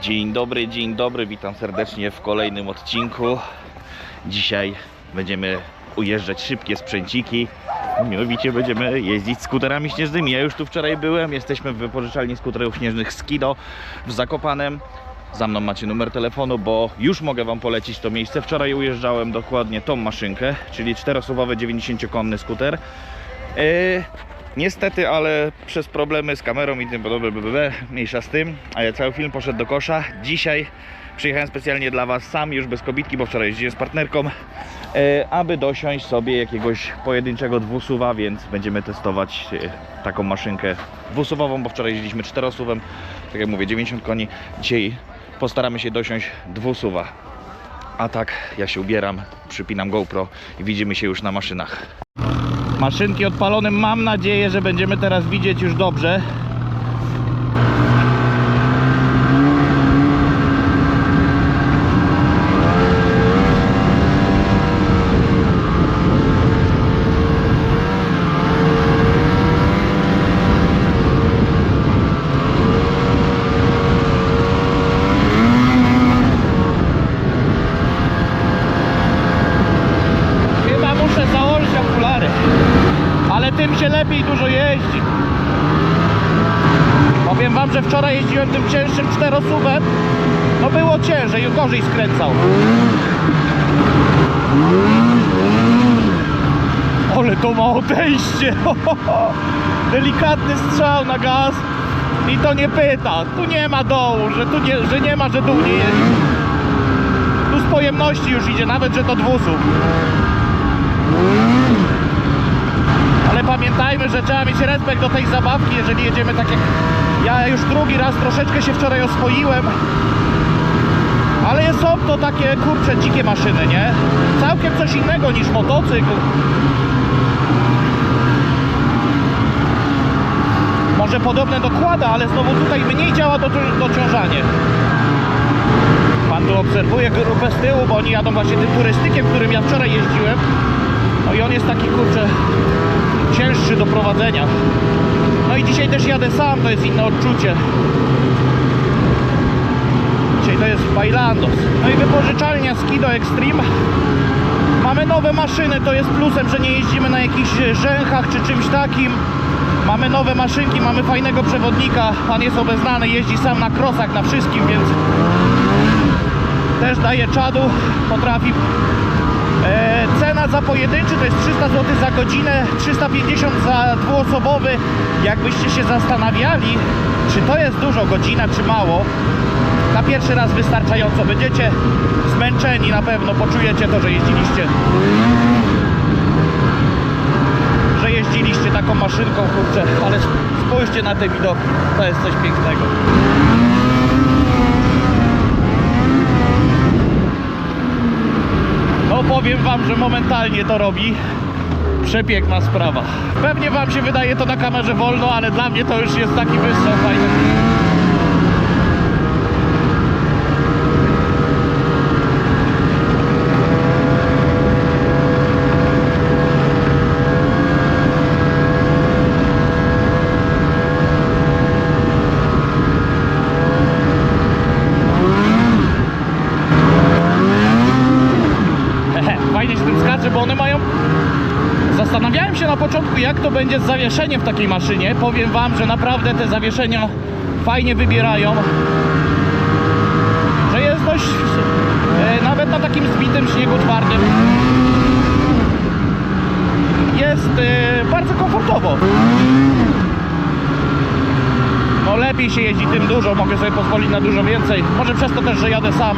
Dzień dobry, dzień dobry, witam serdecznie w kolejnym odcinku. Dzisiaj będziemy ujeżdżać szybkie sprzęciki. Mianowicie będziemy jeździć skuterami śnieżnymi. Ja już tu wczoraj byłem, jesteśmy w wypożyczalni skuterów śnieżnych Skido w Zakopanem. Za mną macie numer telefonu, bo już mogę Wam polecić to miejsce. Wczoraj ujeżdżałem dokładnie tą maszynkę, czyli czterosobowy 90-konny skuter. Yy, niestety, ale przez problemy z kamerą i tym podobne, blablabla, mniejsza z tym, ale cały film poszedł do kosza. Dzisiaj przyjechałem specjalnie dla Was sam, już bez kobitki, bo wczoraj jeździłem z partnerką, yy, aby dosiąść sobie jakiegoś pojedynczego dwusuwa, więc będziemy testować yy, taką maszynkę dwusuwową, bo wczoraj jeździliśmy czterosuwem, tak jak mówię, 90 koni. Dzisiaj postaramy się dosiąść dwusuwa. A tak, ja się ubieram, przypinam GoPro i widzimy się już na maszynach. Maszynki odpalone, mam nadzieję, że będziemy teraz widzieć już dobrze. Chyba muszę założyć okulary, ale tym się lepiej dużo jeździ. Powiem wam, że wczoraj jeździłem tym cięższym czterosuwem. No było ciężej, gorzej skręcał. Ale to ma odejście. Delikatny strzał na gaz. I to nie pyta. Tu nie ma dołu, że tu nie, że nie ma, że dół nie jest. Tu z pojemności już idzie, nawet że to dwusów. Ale pamiętajmy, że trzeba mieć respekt do tej zabawki, jeżeli jedziemy tak jak ja już drugi raz troszeczkę się wczoraj oswoiłem. To takie kurcze dzikie maszyny, nie? Całkiem coś innego niż motocykl. Może podobne do kłada, ale znowu tutaj mniej działa doci- dociążanie. Pan tu obserwuje grupę z tyłu, bo oni jadą właśnie tym turystykiem, którym ja wczoraj jeździłem. No i on jest taki kurczę cięższy do prowadzenia. No i dzisiaj też jadę sam, to jest inne odczucie. To jest Bailandos. No i wypożyczalnia Skido Extreme. Mamy nowe maszyny, to jest plusem, że nie jeździmy na jakichś rzęchach czy czymś takim. Mamy nowe maszynki, mamy fajnego przewodnika. Pan jest obeznany, jeździ sam na krosach, na wszystkim, więc też daje czadu, potrafi E, cena za pojedynczy to jest 300 zł za godzinę, 350 za dwuosobowy. Jakbyście się zastanawiali, czy to jest dużo godzina, czy mało, na pierwszy raz wystarczająco. Będziecie zmęczeni na pewno, poczujecie to, że jeździliście. Że jeździliście taką maszynką, kurczę, ale spójrzcie na te widoki, to jest coś pięknego. No powiem wam, że momentalnie to robi. Przepiękna sprawa. Pewnie wam się wydaje to na kamerze wolno, ale dla mnie to już jest taki wystrzał fajny. Fajnie się tym skacze, bo one mają Zastanawiałem się na początku, to będzie z zawieszeniem w takiej maszynie. Powiem Wam, że naprawdę te zawieszenia fajnie wybierają. Że jest dość, e, nawet na takim zbitym śniegu twardym, jest e, bardzo komfortowo. No lepiej się jeździ tym dużo, mogę sobie pozwolić na dużo więcej. Może przez to też, że jadę sam.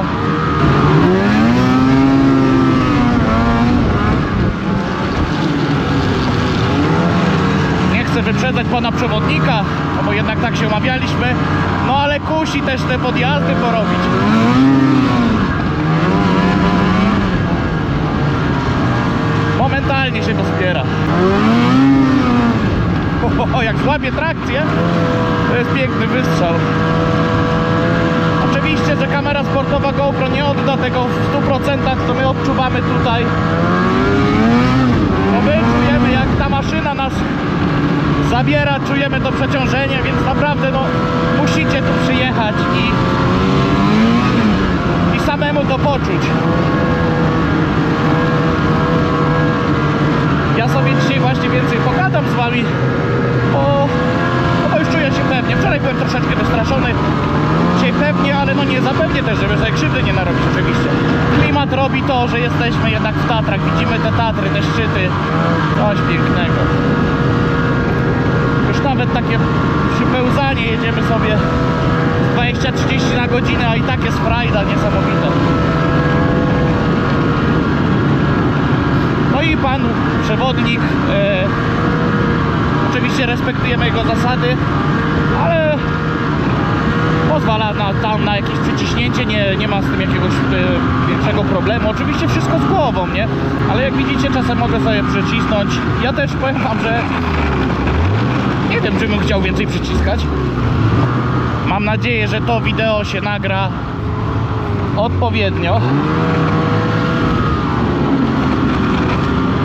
Nie chcę wyprzedzać pana przewodnika, no bo jednak tak się umawialiśmy. No ale kusi też te podjazdy porobić. Momentalnie się to spiera. O, jak złapie trakcję, to jest piękny wystrzał. Oczywiście, że kamera sportowa GoPro nie odda tego w 100%, co my odczuwamy tutaj. No my czujemy jak ta maszyna nas zabiera, czujemy to przeciążenie, więc naprawdę no musicie tu przyjechać i poczuć. Ja sobie dzisiaj właśnie więcej pogadam z wami, bo, no bo już czuję się pewnie. Wczoraj byłem troszeczkę wystraszony, dzisiaj pewnie, ale no nie zapewnie też, żeby sobie krzywdy nie narobić oczywiście. Klimat robi to, że jesteśmy jednak w Tatrach, widzimy te Tatry, te szczyty, coś pięknego. Nawet takie przypełzanie jedziemy sobie 20-30 na godzinę, a i tak jest frajda niesamowita. No i pan przewodnik, e, oczywiście respektujemy jego zasady, ale pozwala na, tam na jakieś przyciśnięcie, nie, nie ma z tym jakiegoś e, większego problemu. Oczywiście wszystko z głową, nie? Ale jak widzicie, czasem mogę sobie przycisnąć. Ja też powiem wam, że czy bym chciał więcej przyciskać. Mam nadzieję, że to wideo się nagra odpowiednio.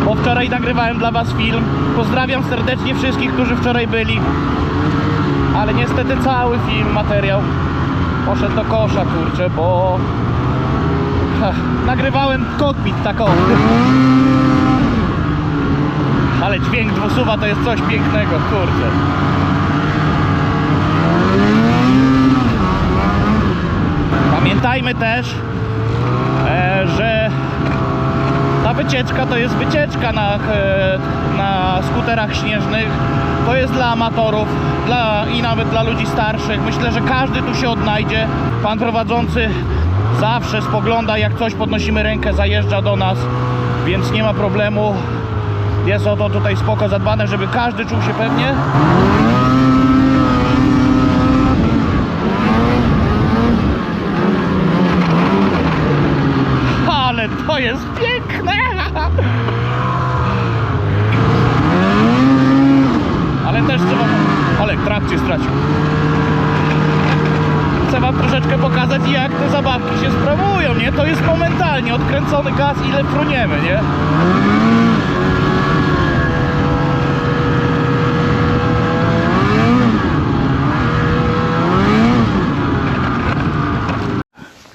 Bo wczoraj nagrywałem dla Was film. Pozdrawiam serdecznie wszystkich, którzy wczoraj byli. Ale niestety cały film, materiał poszedł do kosza, kurczę, bo nagrywałem kokpit taką. Ale dźwięk dwusuwa to jest coś pięknego, kurczę. Pamiętajmy też, e, że ta wycieczka to jest wycieczka na, e, na skuterach śnieżnych. To jest dla amatorów dla, i nawet dla ludzi starszych. Myślę, że każdy tu się odnajdzie. Pan prowadzący zawsze spogląda, jak coś podnosimy rękę, zajeżdża do nas, więc nie ma problemu. Jest o to tutaj spoko zadbane, żeby każdy czuł się pewnie. Ale to jest piękne! Ale też trzeba... Ale trakcję stracił. Chcę wam troszeczkę pokazać jak te zabawki się sprawują, nie? To jest momentalnie odkręcony gaz ile fruniemy, nie?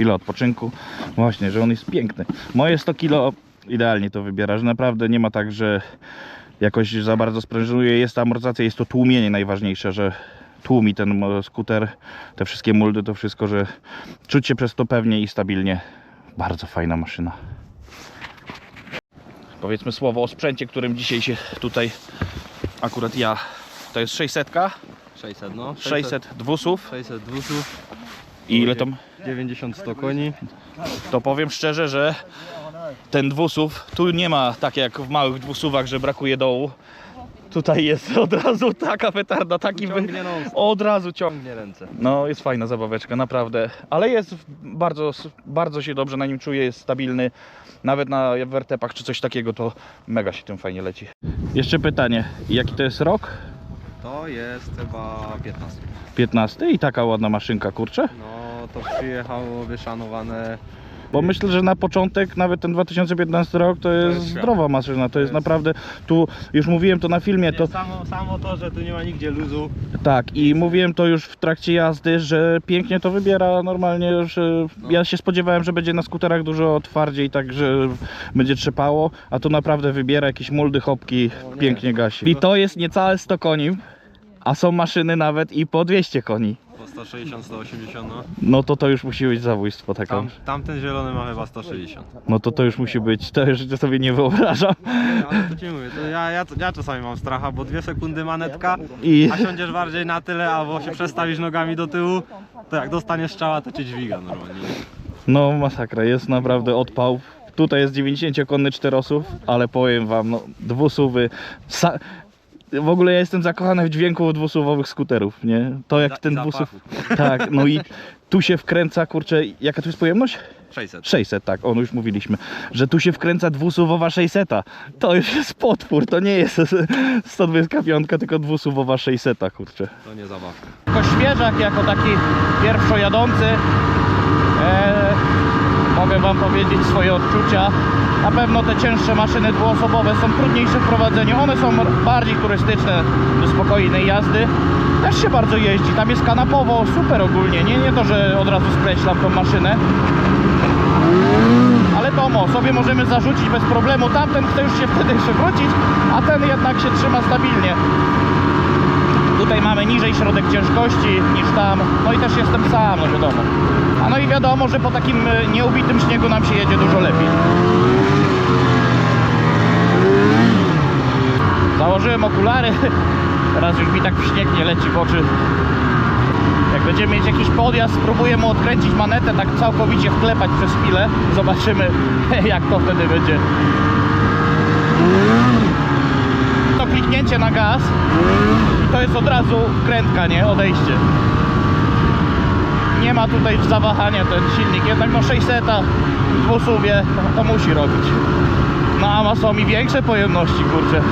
Chwilę odpoczynku. Właśnie, że on jest piękny. Moje 100 kilo idealnie to wybiera, że naprawdę nie ma tak, że jakoś za bardzo sprężynuje. Jest ta amortyzacja, jest to tłumienie najważniejsze, że tłumi ten skuter, te wszystkie muldy, to wszystko, że czuć się przez to pewnie i stabilnie. Bardzo fajna maszyna. Powiedzmy słowo o sprzęcie, którym dzisiaj się tutaj akurat ja. To jest 600, 600, no. 600 dwusów 600 dwusów, i ile tam 90 100 koni. to powiem szczerze, że ten dwusów, tu nie ma tak jak w małych dwusuwach, że brakuje dołu. Tutaj jest od razu taka petarda, taki wy... Od razu ciąg. Ciągnie ręce. No jest fajna zabaweczka, naprawdę. Ale jest bardzo, bardzo się dobrze na nim czuję, jest stabilny. Nawet na wertepach czy coś takiego to mega się tym fajnie leci. Jeszcze pytanie, jaki to jest rok? To jest chyba 15. 15 i taka ładna maszynka, kurczę. No to przyjechało wyszanowane. Bo myślę, że na początek, nawet ten 2015 rok, to jest, jest świat. zdrowa maszyna. To, jest jest- naprawdę, tu już mówiłem to na filmie, to Samo, samo to, że tu nie ma nigdzie luzu. tak i mówiłem to już w trakcie jazdy, że pięknie to wybiera normalnie, że No. ja się spodziewałem, że będzie na skuterach dużo twardziej, tak, że będzie trzepało, a tu naprawdę wybiera jakieś muldy, hopki, O nie. pięknie gasi. I to jest niecałe 100 koni, a są maszyny nawet i po 200 koni. Po 160, 180, no. No to to już musi być zabójstwo taką. Tam, tamten zielony ma chyba 160. No to to już musi być, to już sobie nie wyobrażam. Nie, ale to ci mówię, to ja, ja, ja czasami mam stracha, bo dwie sekundy manetka, I a siądziesz bardziej na tyle, albo się przestawisz nogami do tyłu, to jak dostaniesz strzała, to cię dźwiga normalnie. No masakra, jest naprawdę odpał. Tutaj jest 90-konny czterosów, ale powiem wam, no dwusuwy. W ogóle ja jestem zakochany w dźwięku dwusuwowych skuterów, nie? To jak Za- ten dwusów. Tak, no i tu się wkręca, kurczę, jaka tu jest pojemność? 600. 600, tak, on już mówiliśmy, że tu się wkręca dwusuwowa 600. To już jest potwór, to nie jest 125, tylko dwusuwowa 600, kurczę. To nie zabawka. Jako świeżak, jako taki pierwszojadący e, mogę Wam powiedzieć swoje odczucia. Na pewno te cięższe maszyny dwuosobowe są trudniejsze w prowadzeniu. One są bardziej turystyczne do spokojnej jazdy. też się bardzo jeździ. Tam jest kanapowo, super ogólnie. Nie, nie to, że od razu skreślam tą maszynę. Ale to mo, sobie możemy zarzucić bez problemu. Tamten chce już się wtedy przewrócić, a ten jednak się trzyma stabilnie. Tutaj mamy niżej środek ciężkości niż tam. No i też jestem sam, no wiadomo. A no i wiadomo, że po takim e, nieubitym śniegu nam się jedzie dużo lepiej. Założyłem okulary. Teraz już mi tak śnieg nie leci w oczy. Jak będziemy mieć jakiś podjazd, spróbuję mu odkręcić manetę, tak całkowicie wklepać przez chwilę. Zobaczymy, jak to wtedy będzie. To kliknięcie na gaz i to jest od razu wkrętka, nie? Odejście. Nie ma tutaj zawahania ten silnik, jednak no 600 w dwusuwie to musi robić. No a ma są i większe pojemności, kurczę.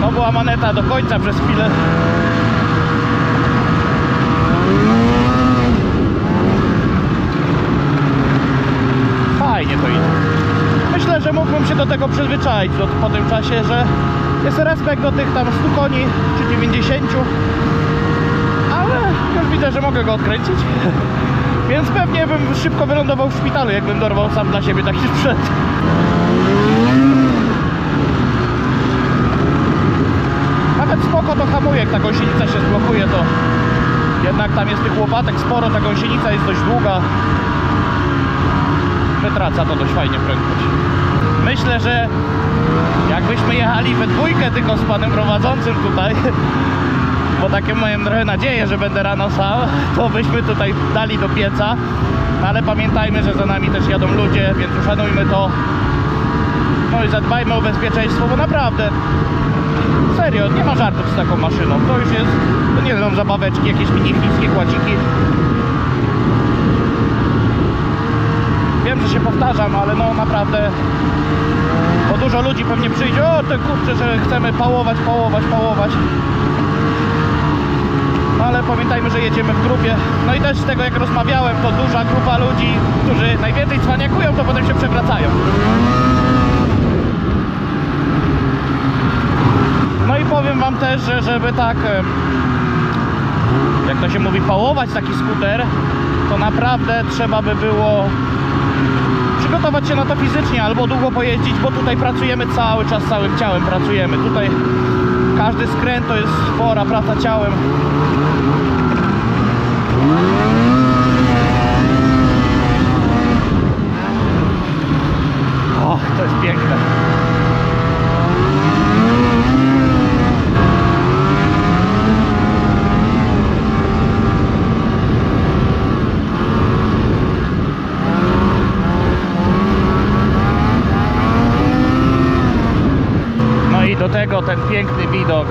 To była maneta do końca przez chwilę. Fajnie to idzie. Myślę, że mógłbym się do tego przyzwyczaić po tym czasie, że jest respekt do tych tam 100 koni czy 90 ale już widzę, że mogę go odkręcić więc pewnie bym szybko wylądował w szpitalu jakbym dorwał sam dla siebie taki sprzęt. Nawet spoko to hamuje, jak ta gąsienica się zblokuje to jednak tam jest tych łopatek sporo, ta gąsienica jest dość długa. Wytraca to dość fajnie prędkość. Myślę, że jakbyśmy jechali we dwójkę tylko z panem prowadzącym tutaj bo takie mam trochę nadzieję, że będę rano sam, to byśmy tutaj dali do pieca. Ale pamiętajmy, że za nami też jadą ludzie, więc uszanujmy to. No i zadbajmy o bezpieczeństwo, bo naprawdę serio, nie ma żartów z taką maszyną. To już jest, to nie są zabaweczki, jakieś mini chińskie kładziki. Wiem, że się powtarzam, ale no naprawdę bo dużo ludzi pewnie przyjdzie, o te kurczę, że chcemy pałować, pałować, pałować ale pamiętajmy, że jedziemy w grupie. No i też z tego jak rozmawiałem, to duża grupa ludzi, którzy najwięcej cwaniakują, to potem się przewracają. No i powiem wam też, że żeby tak, jak to się mówi, pałować taki skuter, to naprawdę trzeba by było przygotować się na to fizycznie albo długo pojeździć, bo tutaj pracujemy cały czas, całym ciałem pracujemy. Tutaj każdy skręt to jest spora praca ciałem. O, to jest piękne. No i do tego ten piękny widok.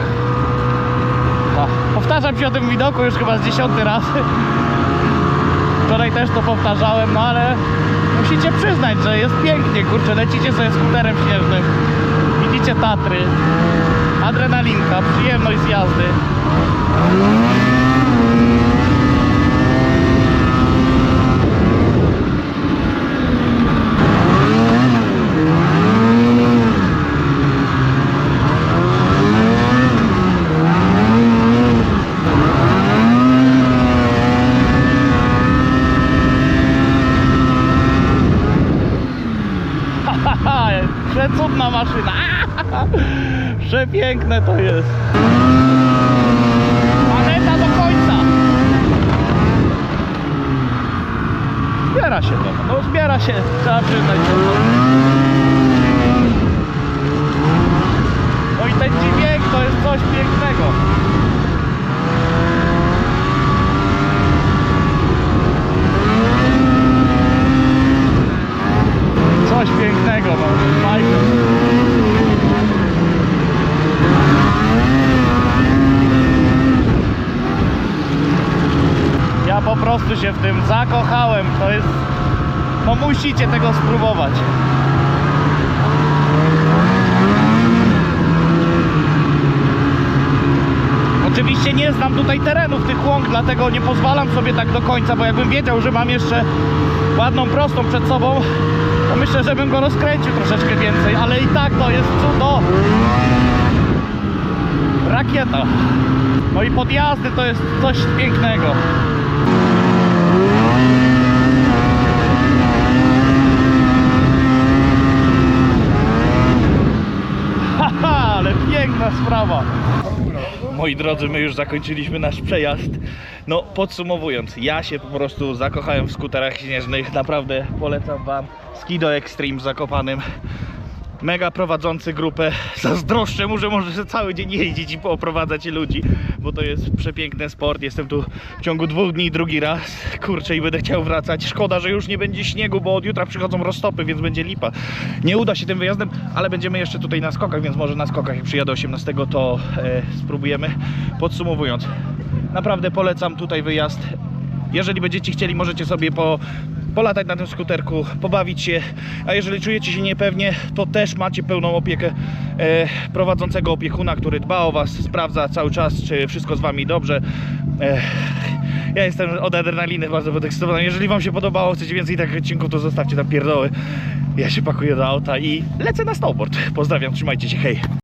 A, Powtarzam się o tym widoku już chyba z dziesiąty raz. Wczoraj też to powtarzałem, no ale musicie przyznać, że jest pięknie, kurczę, lecicie sobie skuterem śnieżnym, widzicie Tatry, adrenalinka, przyjemność z jazdy. Haha, Przecudna maszyna. Przepiękne to jest. Maneta do końca. Zbiera się to. No zbiera się. Trzeba przyznać. No i ten dźwięk to jest coś pięknego. Coś pięknego, no. Fajne. Ja po prostu się w tym zakochałem. To jest. No musicie tego spróbować. Oczywiście nie znam tutaj terenów tych łąk, dlatego nie pozwalam sobie tak do końca, bo jakbym wiedział, że mam jeszcze ładną prostą przed sobą, to myślę, że bym go rozkręcił troszeczkę więcej, ale i tak to jest cudo. Rakieta. No i podjazdy to jest coś pięknego. Haha, ale piękna sprawa. Moi drodzy, my już zakończyliśmy nasz przejazd. No, podsumowując, ja się po prostu zakochałem w skuterach śnieżnych. Naprawdę polecam Wam Skido Extreme Zakopanym. Mega prowadzący grupę. Zazdroszczę mu, że może cały dzień jeździć i pooprowadzać ludzi, bo to jest przepiękny sport. Jestem tu w ciągu dwóch dni drugi raz. Kurczę, i będę chciał wracać. Szkoda, że już nie będzie śniegu, bo od jutra przychodzą roztopy, więc będzie lipa. Nie uda się tym wyjazdem, ale będziemy jeszcze tutaj na skokach, więc może na skokach, jak przyjadę 18, to e, spróbujemy. Podsumowując, naprawdę polecam tutaj wyjazd. Jeżeli będziecie chcieli, możecie sobie po, polatać na tym skuterku, pobawić się, a jeżeli czujecie się niepewnie, to też macie pełną opiekę e, prowadzącego opiekuna, który dba o Was, sprawdza cały czas, czy wszystko z Wami dobrze. E, ja jestem od adrenaliny bardzo podekscytowany. Jeżeli Wam się podobało, chcecie więcej takich odcinków, to zostawcie tam pierdoły. Ja się pakuję do auta i lecę na snowboard. Pozdrawiam, trzymajcie się, hej!